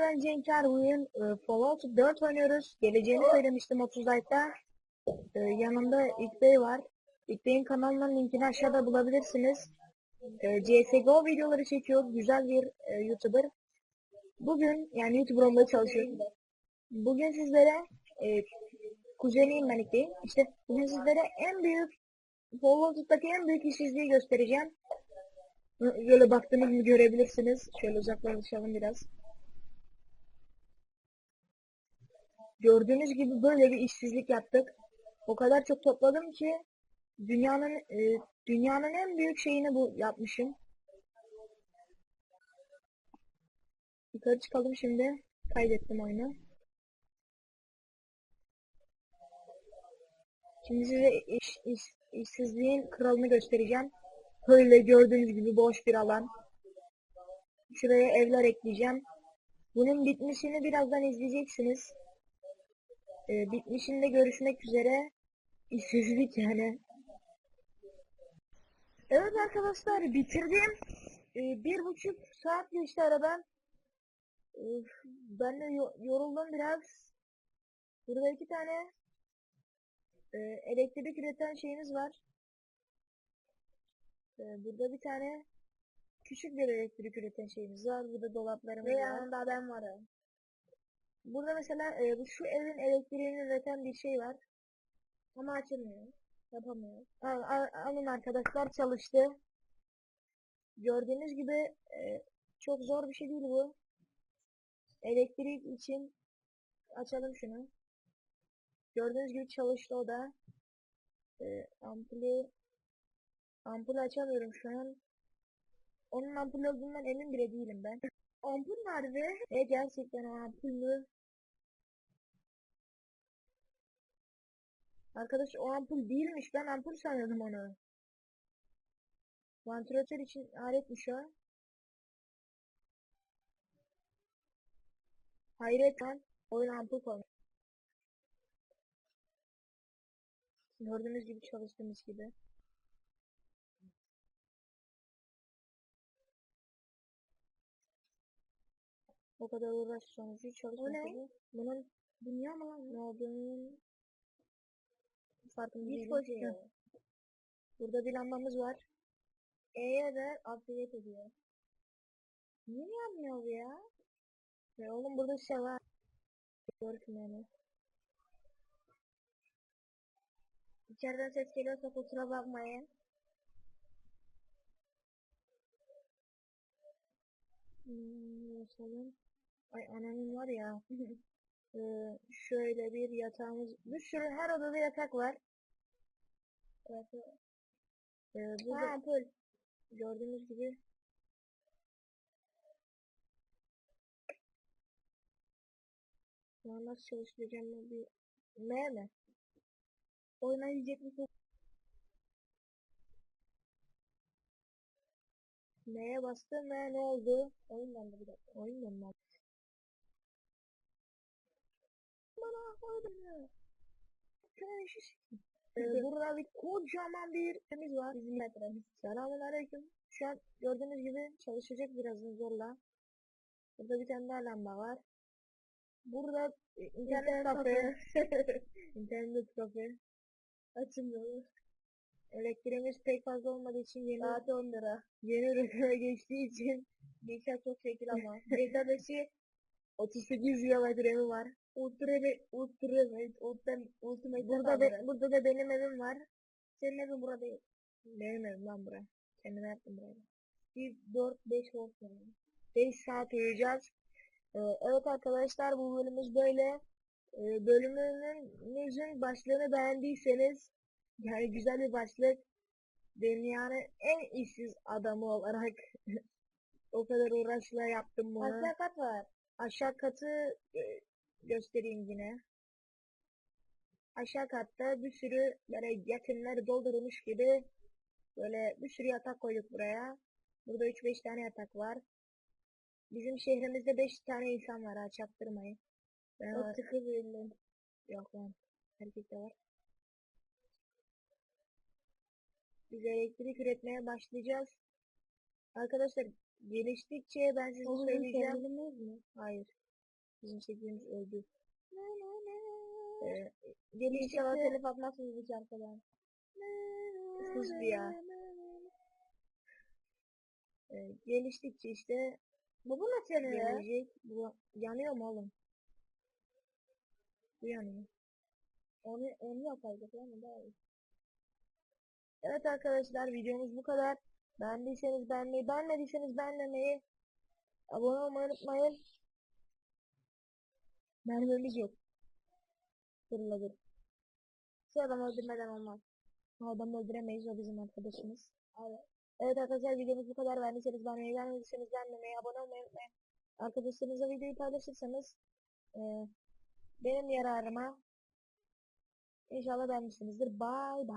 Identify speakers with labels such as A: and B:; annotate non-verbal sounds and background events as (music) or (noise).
A: ben Cenkar bugün e, Fallout 4 oynuyoruz. Geleceğini söylemiştim 30 Like'da. E, yanımda İlk var. İlk Bey'in kanalının linkini aşağıda bulabilirsiniz. E, CSGO videoları çekiyor. Güzel bir e, YouTuber. Bugün yani YouTuber olmaya çalışıyorum. Bugün sizlere e, kuzeniyim ben İlk Bey'in. İşte bugün sizlere en büyük Fallout'taki en büyük işsizliği göstereceğim. Böyle baktığınız mı görebilirsiniz. Şöyle uzaklaşalım biraz. Gördüğünüz gibi böyle bir işsizlik yaptık. O kadar çok topladım ki dünyanın e, dünyanın en büyük şeyini bu yapmışım. Yukarı çıkalım şimdi. Kaydettim oyunu. Şimdi size iş, iş, işsizliğin kralını göstereceğim. Böyle gördüğünüz gibi boş bir alan. Şuraya evler ekleyeceğim. Bunun bitmişini birazdan izleyeceksiniz. Ee, bitmişinde görüşmek üzere. İşsizlik yani. Evet arkadaşlar bitirdim. Ee, bir buçuk saat geçti aradan. Üf, ben de yo- yoruldum biraz. Burada iki tane e, elektrik üreten şeyimiz var. Ee, burada bir tane küçük bir elektrik üreten şeyimiz var. Burada dolaplarımız
B: Ve
A: var.
B: yanında adam var.
A: Burada mesela e, şu evin elektriğini üreten bir şey var.
B: Ama açılmıyor. Yapamıyor.
A: Al- al- Alın arkadaşlar çalıştı. Gördüğünüz gibi e, çok zor bir şey değil bu. Elektrik için açalım şunu. Gördüğünüz gibi çalıştı o da. E, ampulü ampulü açamıyorum şu an. Onun ampul olduğundan emin bile değilim ben. Ampul nerede? E gerçekten ampul mü? Arkadaş o ampul değilmiş. Ben ampul sanıyordum onu. Vantilatör için aletmiş o. Hayret lan. Oyun ampul koymuş. Gördüğünüz gibi çalıştığımız gibi. O kadar uğraş sonucu bu. Bunun dünya mı lan? Ne olduğunu farkında
B: koşuyor.
A: Heh. Burada bir lambamız var.
B: E'ye de update ediyor.
A: Niye yanmıyor bu ya? Ya oğlum burada şey var. Gördüm yani.
B: İçeriden ses geliyorsa kusura bakmayın.
A: Hmm, basalım. Ay ananın var ya. (laughs) Ee, şöyle bir yatağımız. Bir sürü her odada yatak var.
B: Evet.
A: Ee,
B: Ha,
A: burada gördüğünüz gibi. Ya nasıl çalıştıracağım bir... Ne mi?
B: Oyuna yiyecek bir şey.
A: Neye bastım ve ne oldu?
B: Oyundan da bir dakika.
A: Oyun mu lan? Bana koydum bir şey sikeyim. Ee, burada bir kocaman bir temiz var.
B: Bizim metremiz.
A: Selamun aleyküm. Şu an gördüğünüz gibi çalışacak birazdan zorla. Burada bir tane daha lamba var. Burada internet kafe. (laughs) internet kafe.
B: Açılmıyor.
A: Elektriğimiz pek fazla olmadığı için yeni
B: Saat 10 lira.
A: yeni (laughs) üretime geçtiği için
B: Bilgisayar çok şekil ama.
A: Database 38 GB RAM'i var.
B: Ultimate, Ultimate, Ultimate, Ultimate
A: Burada be, burada da benim evim var.
B: Senin evin burada değil.
A: Benim evim lan bura. Kendime yaptım burayı.
B: Bir 4-5 volt yani.
A: 5 saat uyuyacağız. Ee, evet arkadaşlar bu bölümümüz böyle. Ee, bölümümüzün başlığını beğendiyseniz yani güzel bir başlık. Dünyanın en işsiz adamı olarak (laughs) o kadar uğraşla yaptım bunu.
B: Kat var.
A: Aşağı katı e, göstereyim yine. Aşağı katta bir sürü böyle yakınları doldurmuş gibi böyle bir sürü yatak koyduk buraya. Burada 3-5 tane yatak var. Bizim şehrimizde 5 tane insan var ha çaktırmayın. Ben
B: O tıkı bildim.
A: Yok lan. Erkek de var. Biz elektrik üretmeye başlayacağız. Arkadaşlar geliştikçe ben size
B: O bizim
A: söyleyeceğim.
B: mi?
A: Hayır. Bizim çektiğimiz öldü. Ee,
B: İnşallah
A: geliştikçe
B: telif atmazsınız bu şarkıdan.
A: sus bir ya. Ee, geliştikçe işte
B: bu nasıl yanıyor ya?
A: gelecek. Bu yanıyor mu oğlum? Bu yanıyor.
B: Onu, onu yapaydık yani daha iyi.
A: Evet arkadaşlar videomuz bu kadar. Beğendiyseniz beğenmeyi, beğenmediyseniz beğenmemeyi, abone olmayı unutmayın. Mermimiz yok. Fırladır.
B: Şu adamı öldürmeden olmaz.
A: Adam öldüremeyiz o bizim arkadaşımız.
B: Evet.
A: Evet arkadaşlar videomuz bu kadar. Beğendiyseniz beğenmeyi, beğenmediyseniz beğenmemeyi, abone olmayı unutmayın. Arkadaşlarınızla videoyu paylaşırsanız eee, benim yararıma inşallah beğenmişsinizdir. Bye bye.